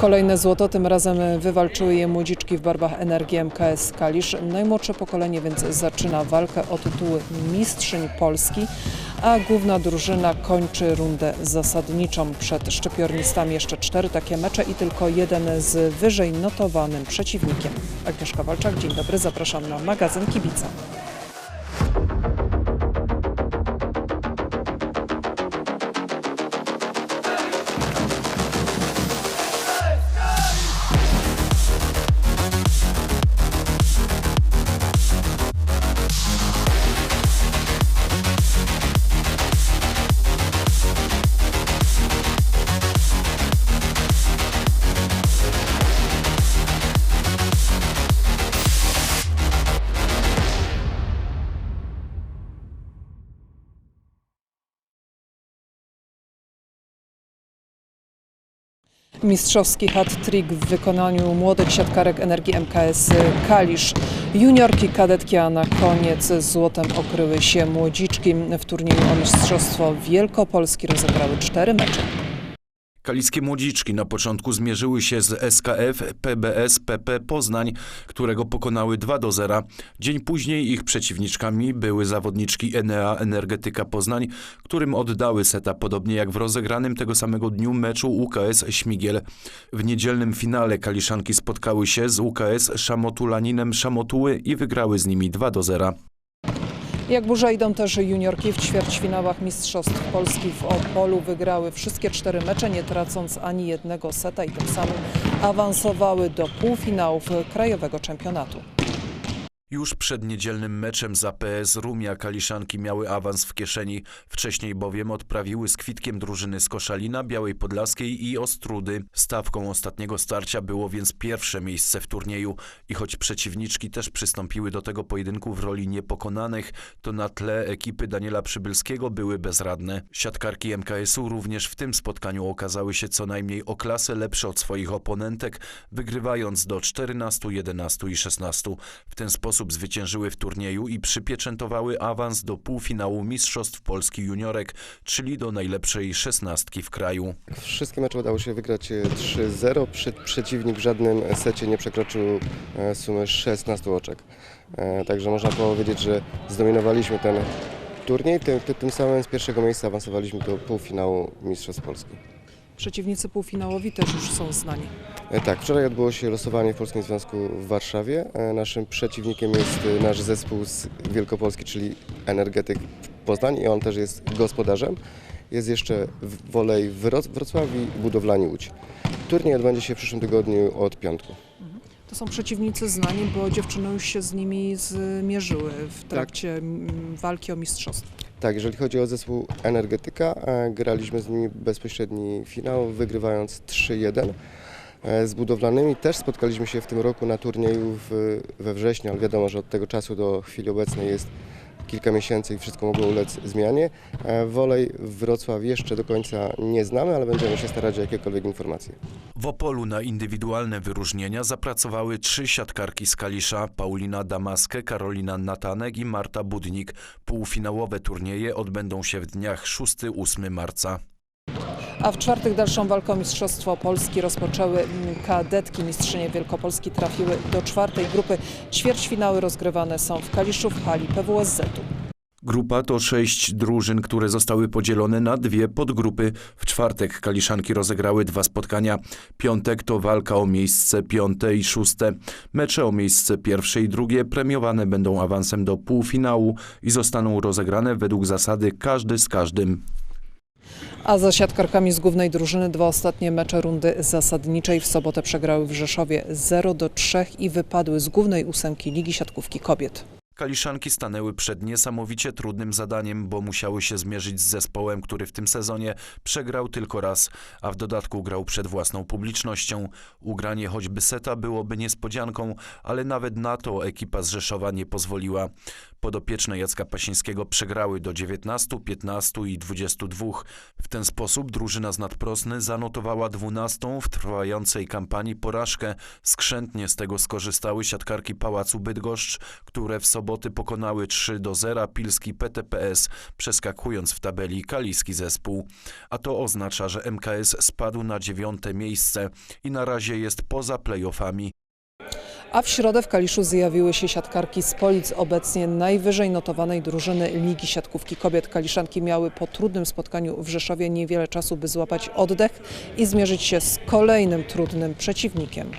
Kolejne złoto, tym razem wywalczyły je młodziczki w barwach Energii MKS Kalisz. Najmłodsze pokolenie więc zaczyna walkę o tytuły Mistrzyń Polski, a główna drużyna kończy rundę zasadniczą. Przed szczypiornistami jeszcze cztery takie mecze i tylko jeden z wyżej notowanym przeciwnikiem. Agnieszka Walczak, dzień dobry, zapraszam na magazyn Kibica. Mistrzowski hat-trick w wykonaniu młodych siatkarek Energii MKS Kalisz. Juniorki, kadetki, a na koniec złotem okryły się młodziczki. W turnieju o Mistrzostwo Wielkopolski rozegrały cztery mecze. Kaliskie młodziczki na początku zmierzyły się z SKF PBS PP Poznań, którego pokonały 2 do 0. Dzień później ich przeciwniczkami były zawodniczki Enea Energetyka Poznań, którym oddały seta podobnie jak w rozegranym tego samego dniu meczu UKS Śmigiel. W niedzielnym finale kaliszanki spotkały się z UKS Szamotulaninem Szamotuły i wygrały z nimi 2 do 0. Jak burza idą też juniorki w ćwierćfinałach Mistrzostw Polski w Opolu. Wygrały wszystkie cztery mecze, nie tracąc ani jednego seta i tym samym awansowały do półfinałów krajowego czempionatu. Już przed niedzielnym meczem za PS Rumia kaliszanki miały awans w kieszeni. Wcześniej bowiem odprawiły z kwitkiem drużyny z Koszalina, Białej Podlaskiej i Ostrudy. Stawką ostatniego starcia było więc pierwsze miejsce w turnieju. I choć przeciwniczki też przystąpiły do tego pojedynku w roli niepokonanych, to na tle ekipy Daniela Przybylskiego były bezradne. Siatkarki MKS-u również w tym spotkaniu okazały się co najmniej o klasę lepsze od swoich oponentek, wygrywając do 14, 11 i 16. W ten sposób zwyciężyły w turnieju i przypieczętowały awans do półfinału Mistrzostw Polski Juniorek, czyli do najlepszej szesnastki w kraju. Wszystkie mecze udało się wygrać e, 3-0. Przy, przeciwnik w żadnym secie nie przekroczył e, sumy 16 oczek. E, Także można powiedzieć, że zdominowaliśmy ten turniej. Tym, tym- tym samym z pierwszego miejsca awansowaliśmy do półfinału Mistrzostw Polski. Przeciwnicy półfinałowi też już są znani. E, Tak, wczoraj odbyło się losowanie w Polskim Związku w Warszawie. E, Naszym przeciwnikiem jest e, nasz zespół z Wielkopolski, czyli Energetyk Poznań i on też jest gospodarzem. Jest jeszcze w Wolej Wrocław i Budowlani Łódź. Turniej odbędzie się w przyszłym tygodniu od piątku. To są przeciwnicy znani, bo dziewczyny już się z nimi zmierzyły w trakcie mm, walki o mistrzostwo. Tak, jeżeli chodzi o zespół Energetyka, graliśmy z nimi bezpośredni finał, wygrywając 3-1. E, Z budowlanymi też spotkaliśmy się w tym roku na turnieju w, we wrześniu, ale wiadomo, że od tego czasu do chwili obecnej jest kilka miesięcy i wszystko mogło ulec zmianie. E, Wolej Wrocław jeszcze do końca nie znamy, ale będziemy się starać o jakiekolwiek informacje. W Opolu na indywidualne wyróżnienia zapracowały trzy siatkarki z Kalisza, Paulina Damaskę, Karolina Natanek i Marta Budnik. Półfinałowe turnieje odbędą się w dniach 6-8 marca. A w czwartek dalszą walkę o Mistrzostwo Polski rozpoczęły kadetki. Mistrzynie Wielkopolski trafiły do czwartej grupy. Ćwierćfinały rozgrywane są w Kaliszu w hali PWSZ-u. Grupa to sześć drużyn, które zostały podzielone na dwie podgrupy. W czwartek Kaliszanki rozegrały dwa spotkania. Piątek to walka o miejsce piąte i szóste. Mecze o miejsce pierwsze i drugie premiowane będą awansem do półfinału i zostaną rozegrane według zasady każdy z każdym. A za siatkarkami z głównej drużyny dwa ostatnie mecze rundy zasadniczej w sobotę przegrały w Rzeszowie 0 do 3 i wypadły z głównej ósemki Ligi Siatkówki Kobiet. Kaliszanki stanęły przed niesamowicie trudnym zadaniem, bo musiały się zmierzyć z zespołem, który w tym sezonie przegrał tylko raz, a w dodatku grał przed własną publicznością. Ugranie choćby seta byłoby niespodzianką, ale nawet na to ekipa z Rzeszowa nie pozwoliła. Podopieczne Jacka Pasińskiego przegrały do 19, 15 i 22. W ten sposób drużyna z Nadprosny zanotowała 12 w trwającej kampanii porażkę. Skrzętnie z tego skorzystały siatkarki Pałacu Bydgoszcz, które w sobotę soboty pokonały 3 do 0 pilski PTPS, przeskakując w tabeli kaliski zespół. A to oznacza, że MKS spadł na dziewiąte miejsce i na razie jest poza playoffami. A w środę w Kaliszu zjawiły się siatkarki z Polic, obecnie najwyżej notowanej drużyny Ligi Siatkówki Kobiet. Kaliszanki miały po trudnym spotkaniu w Rzeszowie niewiele czasu, by złapać oddech i zmierzyć się z kolejnym trudnym przeciwnikiem.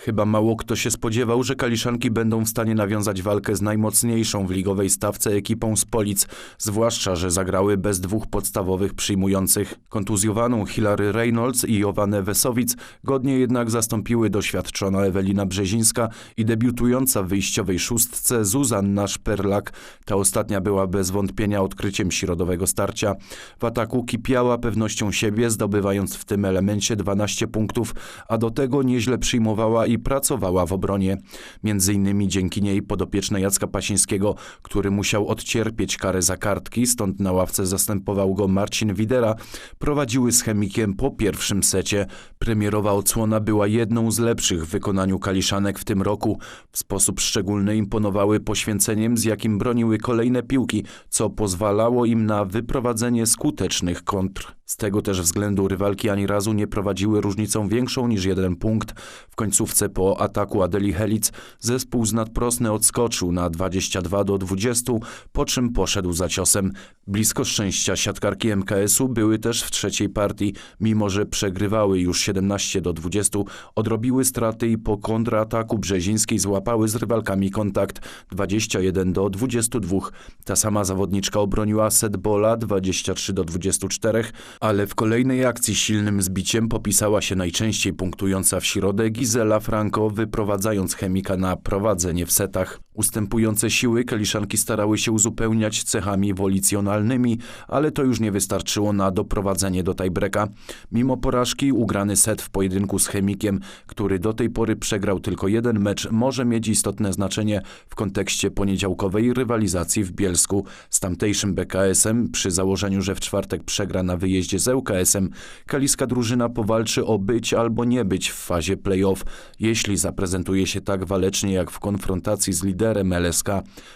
Chyba mało kto się spodziewał, że Kaliszanki będą w stanie nawiązać walkę z najmocniejszą w ligowej stawce ekipą z Polic, zwłaszcza, że zagrały bez dwóch podstawowych przyjmujących. Kontuzjowaną Hilary Reynolds i Jowanę Wesowic godnie jednak zastąpiły doświadczona Ewelina Brzezińska i debiutująca w wyjściowej szóstce Zuzanna Szperlak. Ta ostatnia była bez wątpienia odkryciem środowego starcia. W ataku kipiała pewnością siebie, zdobywając w tym elemencie 12 punktów, a do tego nieźle przyjmowała i pracowała w obronie. Między innymi dzięki niej podopieczne Jacka Pasińskiego, który musiał odcierpieć karę za kartki, stąd na ławce zastępował go Marcin Widera, prowadziły z chemikiem po pierwszym secie. Premierowa odsłona była jedną z lepszych w wykonaniu Kaliszanek w tym roku. W sposób szczególny imponowały poświęceniem, z jakim broniły kolejne piłki, co pozwalało im na wyprowadzenie skutecznych kontr. Z tego też względu rywalki ani razu nie prowadziły różnicą większą niż jeden punkt. W końcówce po ataku Adeli Helic zespół z nadprosny odskoczył na 22 do 20, po czym poszedł za ciosem. Blisko szczęścia siatkarki MKS-u były też w trzeciej partii, mimo że przegrywały już 17 do 20, odrobiły straty i po kontrataku Brzezińskiej złapały z rywalkami kontakt 21 do 22. Ta sama zawodniczka obroniła set bola 23 do 24, ale w kolejnej akcji silnym zbiciem popisała się najczęściej punktująca w środę Gizela Franco, wyprowadzając chemika na prowadzenie w setach. Ustępujące siły Kaliszanki starały się uzupełniać cechami wolicjonalnymi, ale to już nie wystarczyło na doprowadzenie do tiebreaka. Mimo porażki ugrany set w pojedynku z chemikiem, który do tej pory przegrał tylko jeden mecz, może mieć istotne znaczenie w kontekście poniedziałkowej rywalizacji w Bielsku z tamtejszym BKS-em. Przy założeniu, że w czwartek przegra na wyjeździe z ŁKS-em, kaliska drużyna powalczy o być albo nie być w fazie play-off. Jeśli zaprezentuje się tak walecznie jak w konfrontacji z liderem LSK,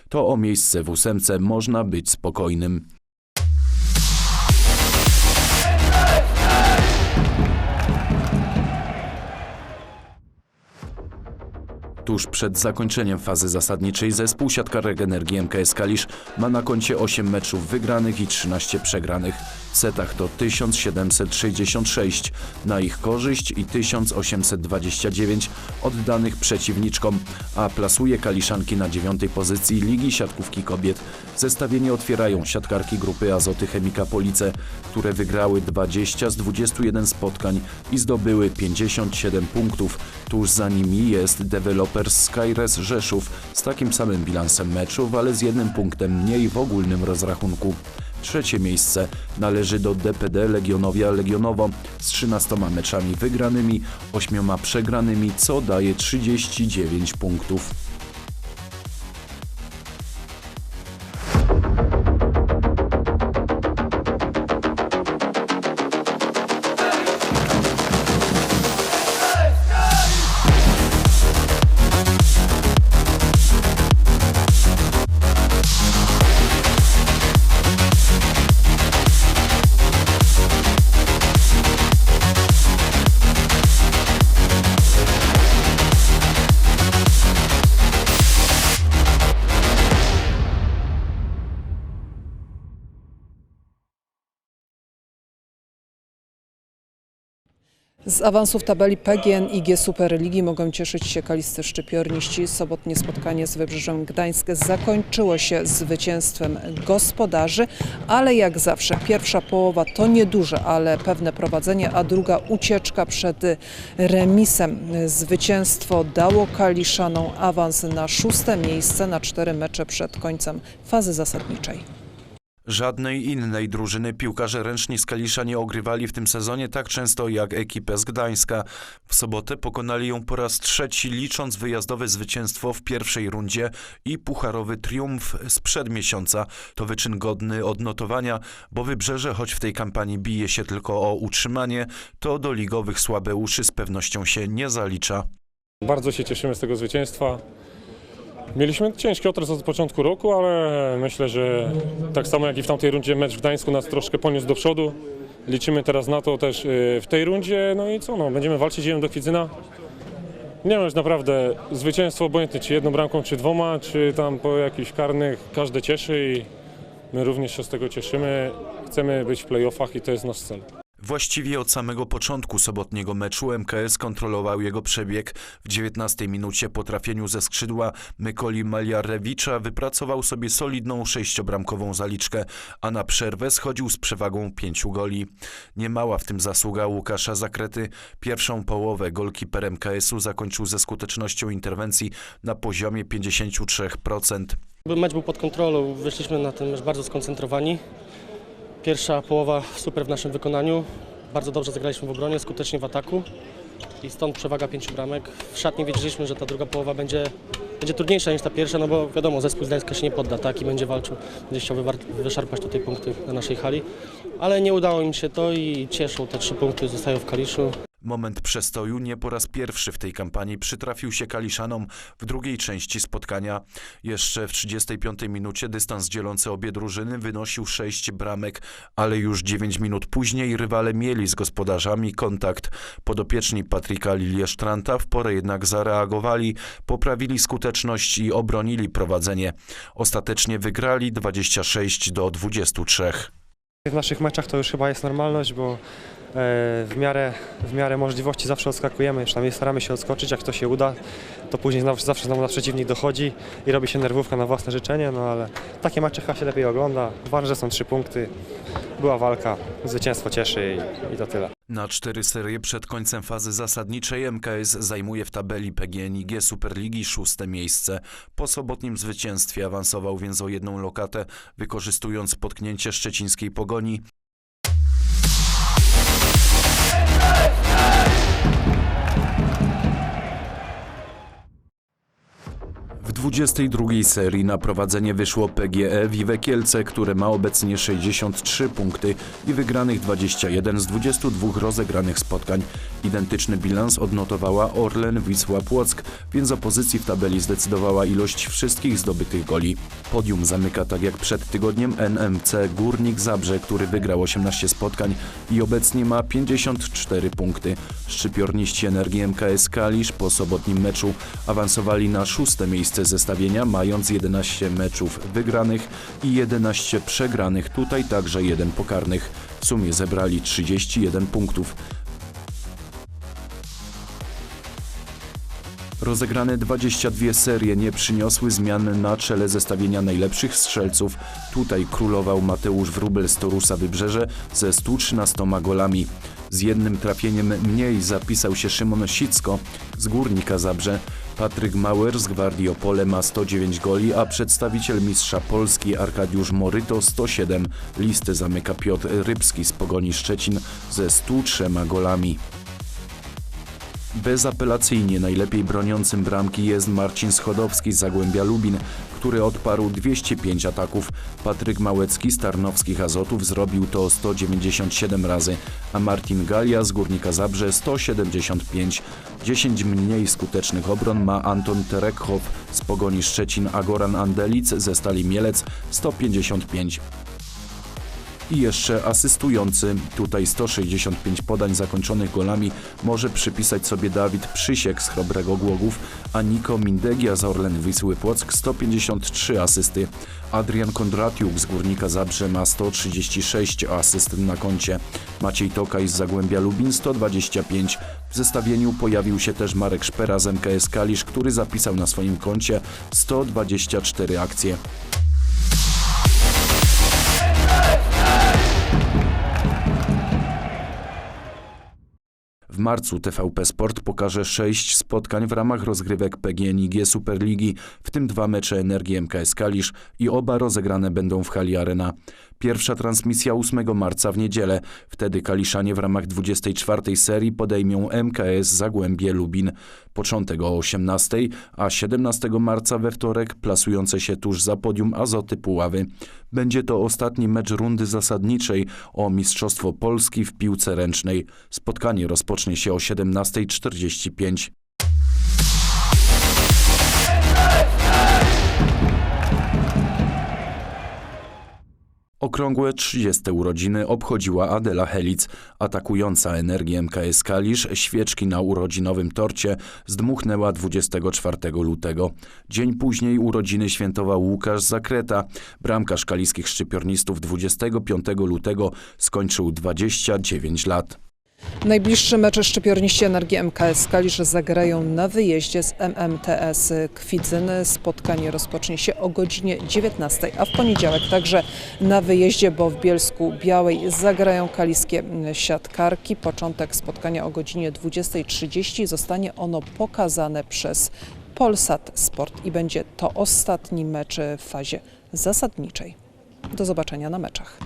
to o miejsce w ósemce można być spokojnym. Tuż przed zakończeniem fazy zasadniczej zespół siatkarek Energii MKS Kalisz ma na koncie 8 meczów wygranych i 13 przegranych. W setach to 1766 na ich korzyść i 1829 oddanych przeciwniczkom, a plasuje Kaliszanki na dziewiątej pozycji Ligi Siatkówki Kobiet. Zestawienie otwierają siatkarki grupy Azoty Chemika Police, które wygrały 20 z 21 spotkań i zdobyły 57 punktów. Tuż za nimi jest Developers Skyres Rzeszów z takim samym bilansem meczów, ale z jednym punktem mniej w ogólnym rozrachunku. Trzecie miejsce należy do DPD Legionowia Legionowo z 13 meczami wygranymi, 8 przegranymi, co daje 39 punktów. Z awansów tabeli PGNiG Superligi mogą cieszyć się kalisty szczypiorniści. Sobotnie spotkanie z Wybrzeżem Gdańsk zakończyło się zwycięstwem gospodarzy, ale jak zawsze pierwsza połowa to nieduże, ale pewne prowadzenie, a druga ucieczka przed remisem. Zwycięstwo dało Kaliszanom awans na szóste miejsce na cztery mecze przed końcem fazy zasadniczej. Żadnej innej drużyny piłkarze ręczni z Kalisza nie ogrywali w tym sezonie tak często jak ekipę z Gdańska. W sobotę pokonali ją po raz trzeci, licząc wyjazdowe zwycięstwo w pierwszej rundzie i pucharowy triumf sprzed miesiąca. To wyczyn godny odnotowania, bo Wybrzeże, choć w tej kampanii bije się tylko o utrzymanie, to do ligowych słabeuszy z pewnością się nie zalicza. Bardzo się cieszymy z tego zwycięstwa. Mieliśmy ciężki okres od początku roku, ale myślę, że tak samo jak i w tamtej rundzie mecz w Gdańsku nas troszkę poniósł do przodu. Liczymy teraz na to też y, w tej rundzie, no i co, no, będziemy walczyć jeden do Kwidzyna. Nie wiem, już naprawdę zwycięstwo obojętnie, czy jedną bramką, czy dwoma, czy tam po jakichś karnych, każde cieszy i my również się z tego cieszymy. Chcemy być w playoffach i to jest nasz cel. Właściwie od samego początku sobotniego meczu MKS kontrolował jego przebieg. W 19 minucie po trafieniu ze skrzydła Mykoli Maliarewicza wypracował sobie solidną sześciobramkową zaliczkę, a na przerwę schodził z przewagą pięciu goli. Niemała w tym zasługa Łukasza Zakrety. Pierwszą połowę golkiper MKS-u zakończył ze skutecznością interwencji na poziomie 53%. Mecz był pod kontrolą, wyszliśmy na ten mecz bardzo skoncentrowani. Pierwsza połowa super w naszym wykonaniu. Bardzo dobrze zagraliśmy w obronie, skutecznie w ataku i stąd przewaga pięciu bramek. W szatni wiedzieliśmy, że ta druga połowa będzie, będzie trudniejsza niż ta pierwsza, no bo wiadomo, zespół z Gdańska się nie podda tak i będzie walczył, będzie chciał wyszarpać tutaj punkty na naszej hali. Ale nie udało im się to i cieszą te trzy punkty, zostają w Kaliszu. Moment przestoju nie po raz pierwszy w tej kampanii przytrafił się Kaliszanom w drugiej części spotkania. Jeszcze w 35 minucie dystans dzielący obie drużyny wynosił 6 bramek, ale już 9 minut później rywale mieli z gospodarzami kontakt. Podopieczni Patryka Liliesztranta w porę jednak zareagowali, poprawili skuteczność i obronili prowadzenie. Ostatecznie wygrali 26 do 23. W naszych meczach to już chyba jest normalność, bo e, w miarę, w miarę możliwości zawsze odskakujemy, przynajmniej staramy się odskoczyć, jak to się uda, to później zawsze, znowu nasz przeciwnik dochodzi i robi się nerwówka na własne życzenie, no ale takie mecze chyba się lepiej ogląda. Ważne, są trzy punkty, była walka, zwycięstwo cieszy i, i to tyle. Na cztery serie przed końcem fazy zasadniczej MKS zajmuje w tabeli PGNiG Superligi szóste miejsce. Po sobotnim zwycięstwie awansował więc o jedną lokatę, wykorzystując potknięcie szczecińskiej pogoni. 22 serii na prowadzenie wyszło PGE Wiwe Kielce, które ma obecnie 63 punkty i wygranych 21 z 22 rozegranych spotkań. Identyczny bilans odnotowała Orlen Wisła Płock, więc o pozycji w tabeli zdecydowała ilość wszystkich zdobytych goli. Podium zamyka tak jak przed tygodniem NMC Górnik Zabrze, który wygrał 18 spotkań i obecnie ma 54 punkty. Szczypiorniści Energii MKS Kalisz po sobotnim meczu awansowali na szóste miejsce zestawienia, mając 11 meczów wygranych i 11 przegranych, tutaj także jeden pokarnych. W sumie zebrali 31 punktów. Rozegrane 22 serie nie przyniosły zmian na czele zestawienia najlepszych strzelców. Tutaj królował Mateusz Wróbel z Torusa Wybrzeże ze 113 golami. Z jednym trafieniem mniej zapisał się Szymon Sicko z Górnika Zabrze. Patryk Mauer z Gwardii Opole ma 109 goli, a przedstawiciel mistrza Polski Arkadiusz Moryto 107. Listy zamyka Piotr Rybski z Pogoni Szczecin ze 103 golami. Bezapelacyjnie najlepiej broniącym bramki jest Marcin Schodowski z Zagłębia Lubin, który odparł 205 ataków. Patryk Małecki z Tarnowskich Azotów zrobił to 197 razy, a Martin Galia z Górnika Zabrze 175. 10 mniej skutecznych obron ma Anton Terekhoff z Pogoni Szczecin, a Goran Andelic ze Stali Mielec 155. I jeszcze asystujący, tutaj 165 podań zakończonych golami może przypisać sobie Dawid Przysiek z Chrobrego Głogów, a Niko Mindegia z Orlen Wisły Płock 153 asysty. Adrian Kondratiuk z Górnika Zabrze ma 136 asyst na koncie. Maciej Tokaj z Zagłębia Lubin 125. W zestawieniu pojawił się też Marek Szpera z MKS Kalisz, który zapisał na swoim koncie 124 akcje. W marcu TVP Sport pokaże sześć spotkań w ramach rozgrywek PGNiG Superligi, w tym dwa mecze Energii MKS Kalisz i oba rozegrane będą w hali Arena. Pierwsza transmisja 8 marca w niedzielę. Wtedy Kaliszanie w ramach 24 serii podejmią MKS Zagłębie Lubin. Początek o 18, a 17 marca we wtorek plasujące się tuż za podium Azoty Puławy. Będzie to ostatni mecz rundy zasadniczej o Mistrzostwo Polski w piłce ręcznej. Spotkanie rozpocznie się o 17.45. okrągłe 30 urodziny obchodziła Adela Helic, atakująca energię MKS Kalisz świeczki na urodzinowym torcie zdmuchnęła 24 lutego. Dzień później urodziny świętował Łukasz Zakreta. Bramkarz kaliskich szczypiornistów 25 lutego skończył 29 lat. Najbliższy mecz szczypiorniści Energii MKS Kalisz zagrają na wyjeździe z MMTS Kwidzyn. Spotkanie rozpocznie się o godzinie 19, a w poniedziałek także na wyjeździe, bo w Bielsku Białej zagrają kaliskie siatkarki. Początek spotkania o godzinie 20.30 zostanie ono pokazane przez Polsat Sport i będzie to ostatni mecz w fazie zasadniczej. Do zobaczenia na meczach.